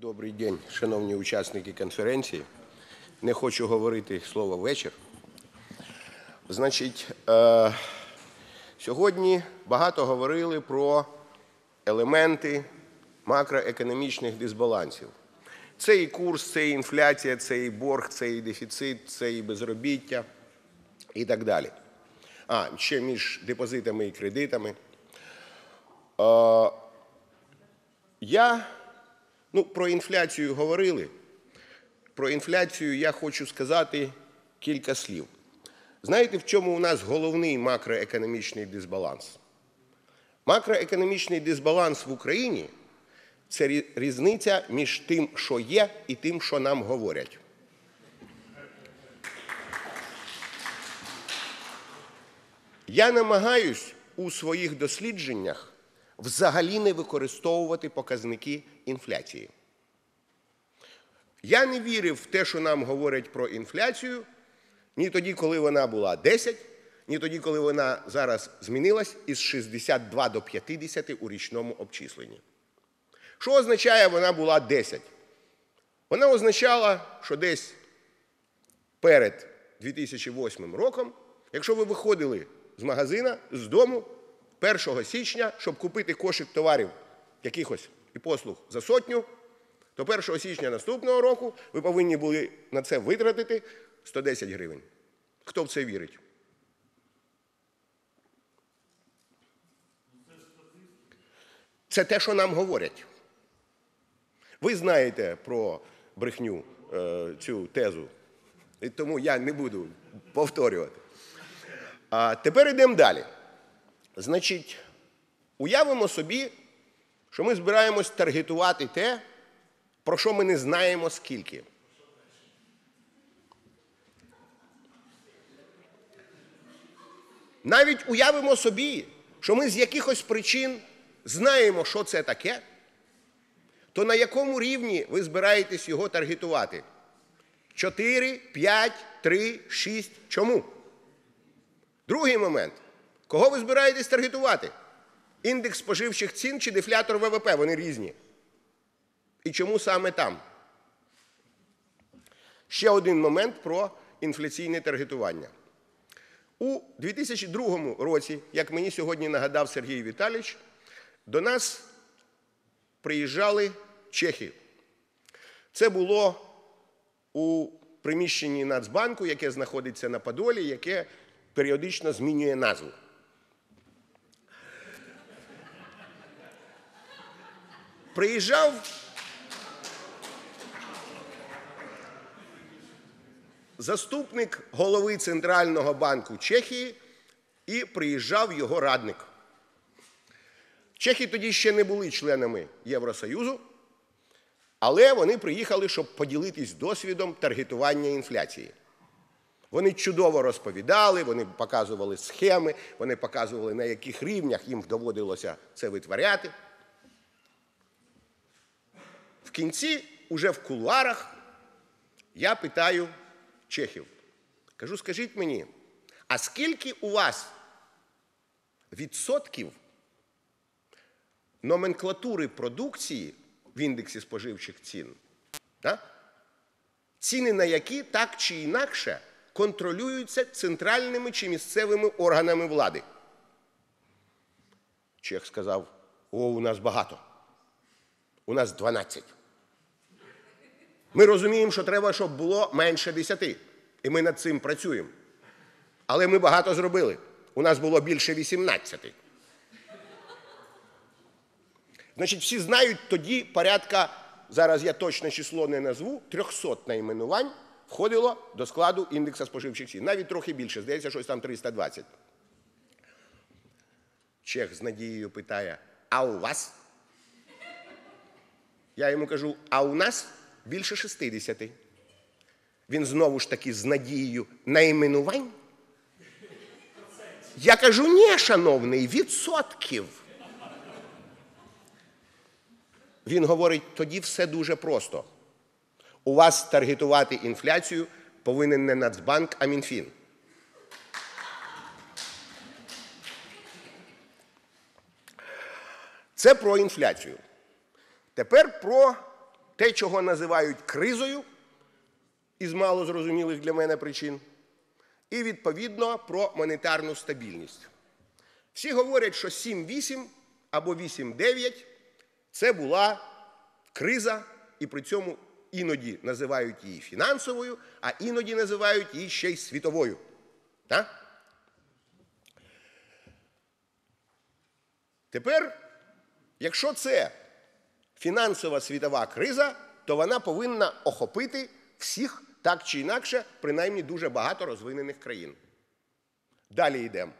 Добрий день, шановні учасники конференції. Не хочу говорити слово вечір. Значить, е, сьогодні багато говорили про елементи макроекономічних дисбалансів. Це і курс, це і інфляція, це і борг, це і дефіцит, це і безробіття і так далі. А, ще між депозитами і кредитами. Е, я Ну, про інфляцію говорили. Про інфляцію я хочу сказати кілька слів. Знаєте, в чому у нас головний макроекономічний дисбаланс? Макроекономічний дисбаланс в Україні це різниця між тим, що є, і тим, що нам говорять. Я намагаюсь у своїх дослідженнях взагалі не використовувати показники інфляції. Я не вірив в те, що нам говорять про інфляцію, ні тоді, коли вона була 10, ні тоді, коли вона зараз змінилась із 62 до 50 у річному обчисленні. Що означає, вона була 10? Вона означала, що десь перед 2008 роком, якщо ви виходили з магазина, з дому 1 січня, щоб купити кошик товарів якихось і послуг за сотню, то 1 січня наступного року ви повинні були на це витратити 110 гривень. Хто в це вірить? Це те, що нам говорять. Ви знаєте про брехню е, цю тезу, і тому я не буду повторювати. А тепер йдемо далі. Значить, уявимо собі, що ми збираємось таргетувати те, про що ми не знаємо скільки. Навіть уявимо собі, що ми з якихось причин знаємо, що це таке, то на якому рівні ви збираєтесь його таргетувати? 4, 5, 3, 6. Чому? Другий момент. Кого ви збираєтесь таргетувати? Індекс споживчих цін чи дефлятор ВВП? Вони різні. І чому саме там? Ще один момент про інфляційне таргетування. У 2002 році, як мені сьогодні нагадав Сергій Віталійович, до нас приїжджали чехи. Це було у приміщенні Нацбанку, яке знаходиться на Подолі, яке періодично змінює назву. Приїжджав заступник голови Центрального банку Чехії і приїжджав його радник. Чехи тоді ще не були членами Євросоюзу, але вони приїхали, щоб поділитись досвідом таргетування інфляції. Вони чудово розповідали, вони показували схеми, вони показували, на яких рівнях їм доводилося це витворяти. В кінці, уже в кулуарах, я питаю чехів. Кажу, скажіть мені, а скільки у вас відсотків номенклатури продукції в індексі споживчих цін, да? ціни на які так чи інакше контролюються центральними чи місцевими органами влади? Чех сказав: о, у нас багато. У нас 12. Ми розуміємо, що треба, щоб було менше 10. І ми над цим працюємо. Але ми багато зробили. У нас було більше 18. Значить, всі знають тоді порядка, зараз я точне число не назву, 300 найменувань входило до складу індекса споживчих цін. Навіть трохи більше, здається, щось там 320. Чех з надією питає: а у вас? Я йому кажу, а у нас більше 60. Він знову ж таки з надією найменувань. Я кажу, ні, шановний, відсотків. Він говорить, тоді все дуже просто. У вас таргетувати інфляцію повинен не Нацбанк, а Мінфін. Це про інфляцію. Тепер про те, чого називають кризою, із мало зрозумілих для мене причин, і відповідно про монетарну стабільність. Всі говорять, що 7-8 або 8-9 це була криза, і при цьому іноді називають її фінансовою, а іноді називають її ще й світовою. Так? Тепер, якщо це фінансова світова криза, то вона повинна охопити всіх так чи інакше, принаймні дуже багато розвинених країн. Далі йдемо.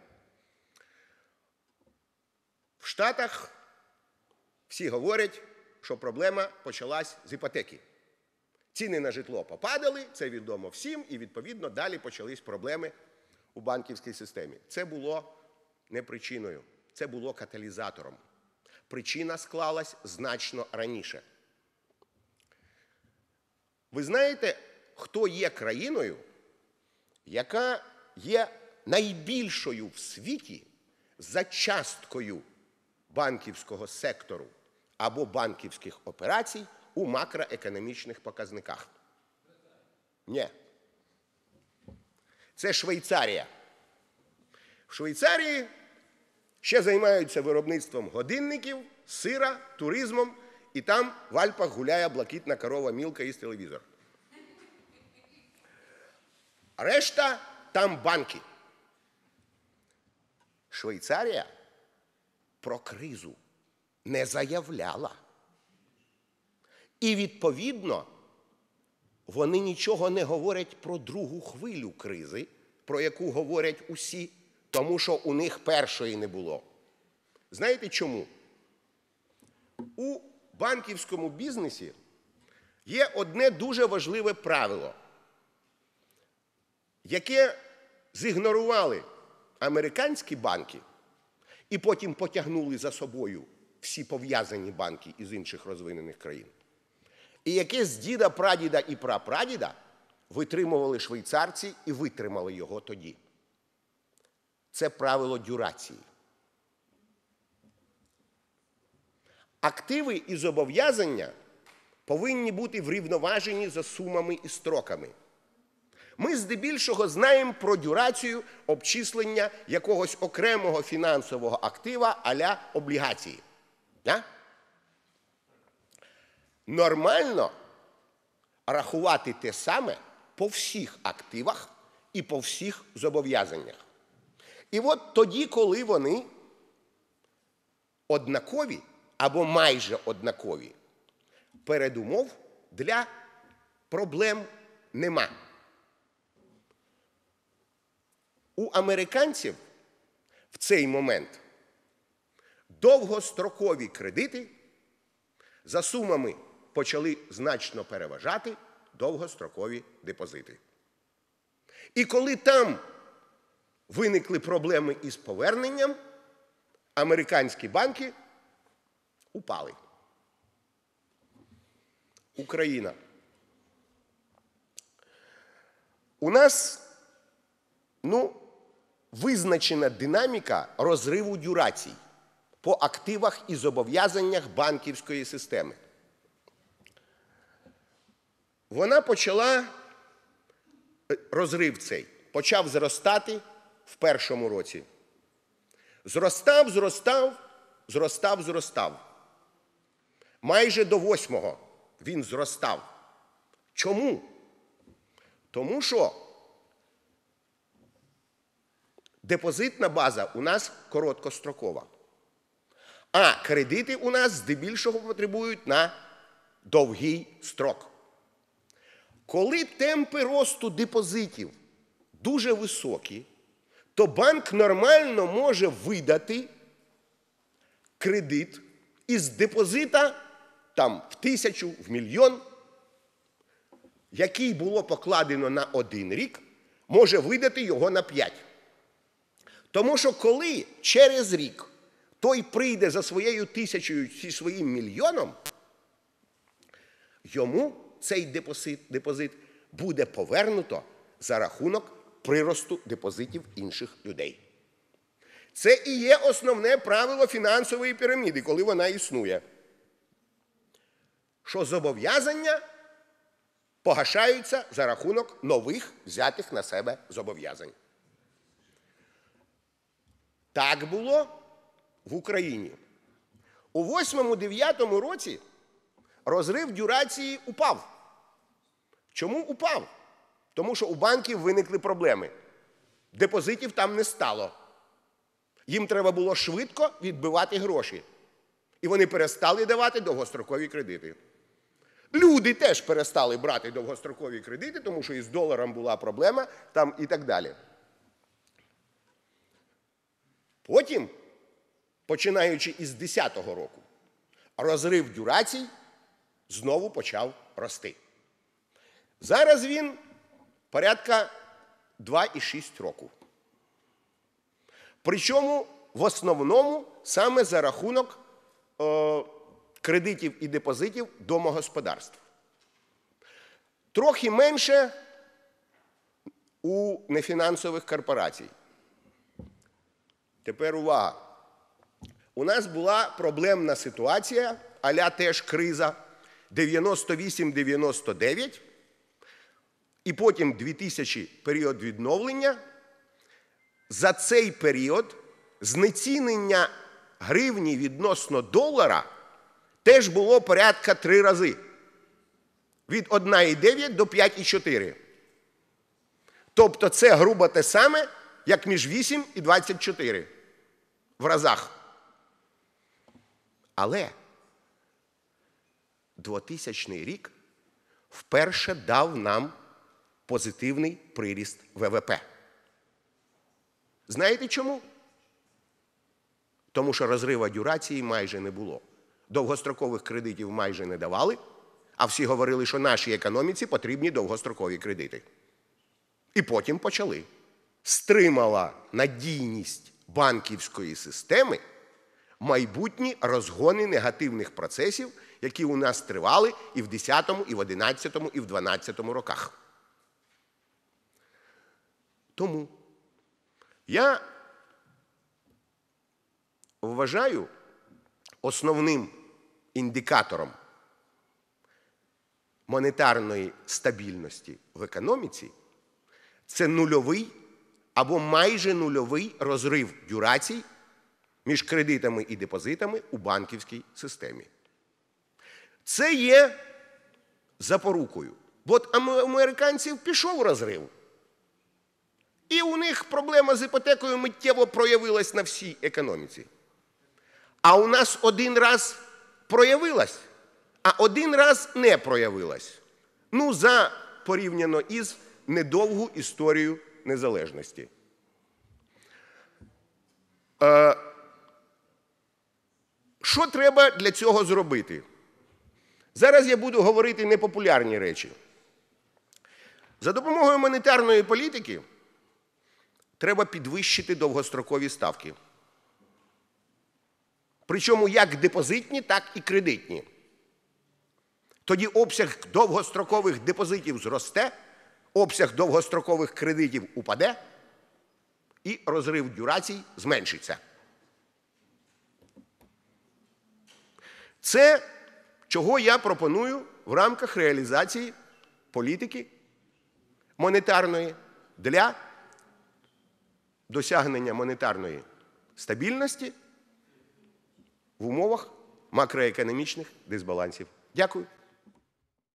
В Штатах всі говорять, що проблема почалась з іпотеки. Ціни на житло попадали, це відомо всім, і відповідно далі почались проблеми у банківській системі. Це було не причиною, це було каталізатором. Причина склалась значно раніше. Ви знаєте, хто є країною, яка є найбільшою в світі за часткою банківського сектору або банківських операцій у макроекономічних показниках? Ні. Це Швейцарія. В Швейцарії ще займаються виробництвом годинників, сира, туризмом, і там в Альпах гуляє блакитна корова мілка із телевізор. Решта там банки. Швейцарія про кризу не заявляла. І відповідно вони нічого не говорять про другу хвилю кризи, про яку говорять усі, тому що у них першої не було. Знаєте чому? У банківському бізнесі є одне дуже важливе правило, яке зігнорували американські банки і потім потягнули за собою всі пов'язані банки із інших розвинених країн. І яке з діда, прадіда і прапрадіда витримували швейцарці і витримали його тоді. Це правило дюрації. Активи і зобов'язання повинні бути врівноважені за сумами і строками. Ми здебільшого знаємо про дюрацію обчислення якогось окремого фінансового актива а-ля облігації. Да? Нормально рахувати те саме по всіх активах і по всіх зобов'язаннях. І от тоді, коли вони однакові або майже однакові, передумов для проблем нема. У американців в цей момент довгострокові кредити за сумами почали значно переважати довгострокові депозити. І коли там виникли проблеми із поверненням, американські банки упали. Україна. У нас, ну, визначена динаміка розриву дюрацій по активах і зобов'язаннях банківської системи. Вона почала розрив цей, почав зростати в першому році. Зростав, зростав, зростав, зростав. Майже до восьмого він зростав. Чому? Тому що депозитна база у нас короткострокова. А кредити у нас здебільшого потребують на довгий строк. Коли темпи росту депозитів дуже високі, то банк нормально може видати кредит із депозита там в тисячу, в мільйон, який було покладено на один рік, може видати його на п'ять. Тому що коли через рік той прийде за своєю тисячою чи своїм мільйоном, йому цей депозит, депозит буде повернуто за рахунок приросту депозитів інших людей. Це і є основне правило фінансової піраміди, коли вона існує. що зобов'язання погашаються за рахунок нових взятих на себе зобов'язань. Так було в Україні. У 8-9 році розрив дюрації упав. Чому упав? Тому що у банків виникли проблеми. Депозитів там не стало. Їм треба було швидко відбивати гроші. І вони перестали давати довгострокові кредити. Люди теж перестали брати довгострокові кредити, тому що із доларом була проблема там і так далі. Потім, починаючи із 10-го року, розрив дюрацій знову почав рости. Зараз він порядка 2,6 року. Причому в основному саме за рахунок е, кредитів і депозитів домогосподарств. Трохи менше у нефінансових корпорацій. Тепер увага. У нас була проблемна ситуація, аля теж криза 98-99, і потім 2000 період відновлення. За цей період знецінення гривні відносно долара теж було порядка три рази. Від 1,9 до 5,4. Тобто це грубо те саме, як між 8 і 24 в разах. Але 2000 рік вперше дав нам позитивний приріст ВВП. Знаєте чому? Тому що розрива дюрації майже не було. Довгострокових кредитів майже не давали, а всі говорили, що нашій економіці потрібні довгострокові кредити. І потім почали. Стримала надійність банківської системи майбутні розгони негативних процесів, які у нас тривали і в 10, і в 11, і в 12 роках. Тому я вважаю основним індикатором монетарної стабільності в економіці це нульовий або майже нульовий розрив дюрацій між кредитами і депозитами у банківській системі. Це є запорукою. Бо американців пішов розрив. І у них проблема з іпотекою миттєво проявилась на всій економіці. А у нас один раз проявилась, а один раз не проявилась. Ну, за порівняно із недовгу історію незалежності. Е, що треба для цього зробити? Зараз я буду говорити непопулярні речі. За допомогою монетарної політики треба підвищити довгострокові ставки. Причому як депозитні, так і кредитні. Тоді обсяг довгострокових депозитів зросте, обсяг довгострокових кредитів упаде, і розрив дюрацій зменшиться. Це чого я пропоную в рамках реалізації політики монетарної для досягнення монетарної стабільності в умовах макроекономічних дисбалансів. Дякую.